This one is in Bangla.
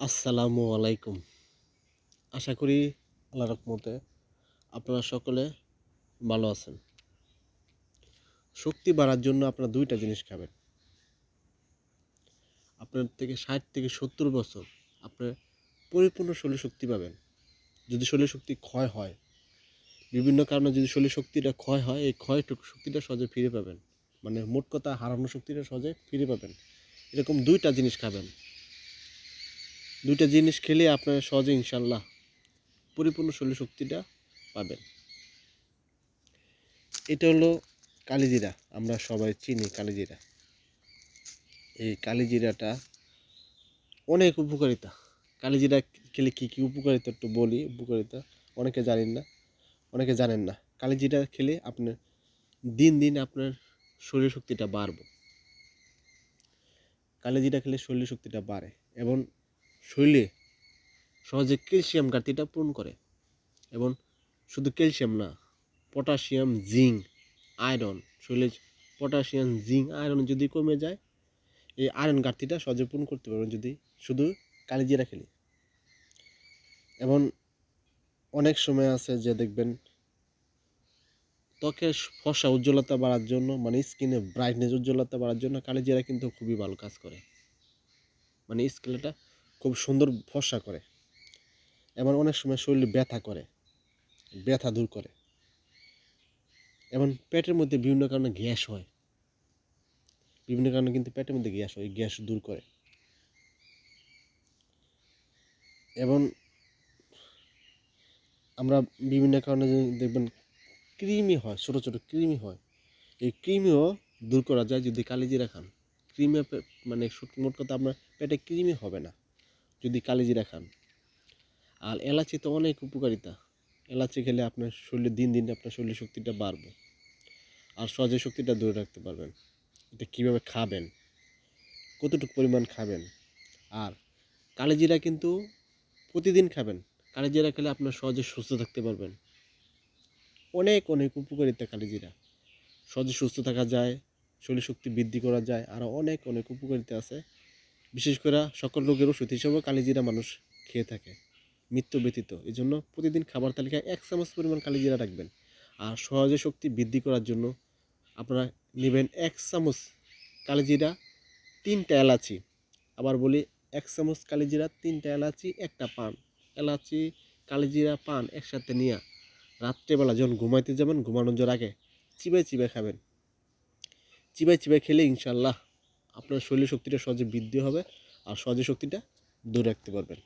আসসালামু আলাইকুম। আশা করি আল্লাহ রকমতে আপনারা সকলে ভালো আছেন। শক্তি বাড়ার জন্য আপনারা দুইটা জিনিস খাবেন। আপনার থেকে ষাট থেকে সত্তর বছর আপনার পরিপূর্ণ শরীর শক্তি পাবেন। যদি শরীর শক্তি ক্ষয় হয়, বিভিন্ন কারণে যদি শরীর শক্তিটা ক্ষয় হয়, এই ক্ষয়টুকু শক্তিটা সহজে ফিরে পাবেন। মানে মোট কথা হারানো শক্তিটা সহজে ফিরে পাবেন। এরকম দুইটা জিনিস খাবেন। দুইটা জিনিস খেলে আপনার সহজে ইনশাল্লাহ পরিপূর্ণ শরীর শক্তিটা পাবেন। এটা হলো কালিজিরা, আমরা সবাই চিনি কালিজিরা। এই কালিজিরাটা অনেক উপকারিতা। কালিজিরা খেলে কী কী উপকারিতা একটু বলি, উপকারিতা অনেকে জানেন না, অনেকে জানেন না। কালিজিরা খেলে আপনার দিন দিন আপনার শরীর শক্তিটা বাড়বে। কালিজিরা খেলে শরীর শক্তিটা বাড়ে এবং শরীরে সহজে ক্যালসিয়াম ঘাটতিটা পূরণ করে এবং শুধু ক্যালসিয়াম না, পটাশিয়াম, জিঙ্ক, আয়রন, শরীরে পটাশিয়াম, জিঙ্ক, আয়রন যদি কমে যায়, এই আয়রন ঘাটতিটা সহজে পূরণ করতে পারবেন যদি শুধু কালিজিরা খেলি। এবং অনেক সময় আছে যে দেখবেন, ত্বকের ফসা উজ্জ্বলতা বাড়ার জন্য মানে স্কিনে ব্রাইটনেস উজ্জ্বলতা বাড়ার জন্য কালিজিরা কিন্তু খুবই ভালো কাজ করে। মানে স্কিনটা খুব সুন্দর ফসা করে। এবং অনেক সময় শরীরে ব্যথা করে, ব্যথা দূর করে। এবং পেটের মধ্যে বিভিন্ন কারণে গ্যাস হয়। বিভিন্ন কারণে কিন্তু পেটের মধ্যে গ্যাস হয় গ্যাস দূর করে। এবং আমরা বিভিন্ন কারণে দেখবেন কৃমি হয়, ছোটো ছোটো কৃমি হয়। এই কৃমিও দূর করা যায় যদি কালিজিরা খান। কৃমি মানে মোট কথা আপনার পেটে কৃমি হবে না। যদি কালিজিরা খান। আর এলাচি তো অনেক উপকারিতা। এলাচি খেলে আপনার শরীরে দিন দিন আপনার শরীরের শক্তিটা বাড়বে। আর সহজে শক্তিটা ধরে রাখতে পারবেন। এটা কীভাবে খাবেন? কতটুকু পরিমাণ খাবেন? আর কালিজিরা কিন্তু প্রতিদিন খাবেন। কালিজিরা খেলে আপনার সহজে সুস্থ থাকতে পারবেন। অনেক অনেক উপকারিতা কালিজিরা। সহজে সুস্থ থাকা যায়, শরীর শক্তি বৃদ্ধি করা যায়। আরও অনেক অনেক উপকারিতা আছে। বিশেষ করে সকল রোগের ওষুধ হিসেবেও কালিজিরা মানুষ খেয়ে থাকে, মৃত্যু ব্যতীত। এই জন্য প্রতিদিন খাবার তালিকায় এক চামচ পরিমাণ কালিজিরা রাখবেন। আর সহজে শক্তি বৃদ্ধি করার জন্য আপনারা নেবেন এক চামচ কালিজিরা, তিনটা এলাচি। আবার বলি, এক চামচ কালিজিরা, তিনটা এলাচি, একটা পান। এলাচি, কালিজিরা, পান একসাথে নিয়ে রাত্রেবেলা যখন ঘুমাইতে যাবেন, ঘুমানোর আগে চিবাই চিবাই খাবেন। চিবাই চিবাই খেলে ইনশাল্লাহ আপনার শরীর শক্তিটা সহজে বৃদ্ধি হবে আর সহজে শক্তিটা দূরে রাখতে পারবেন।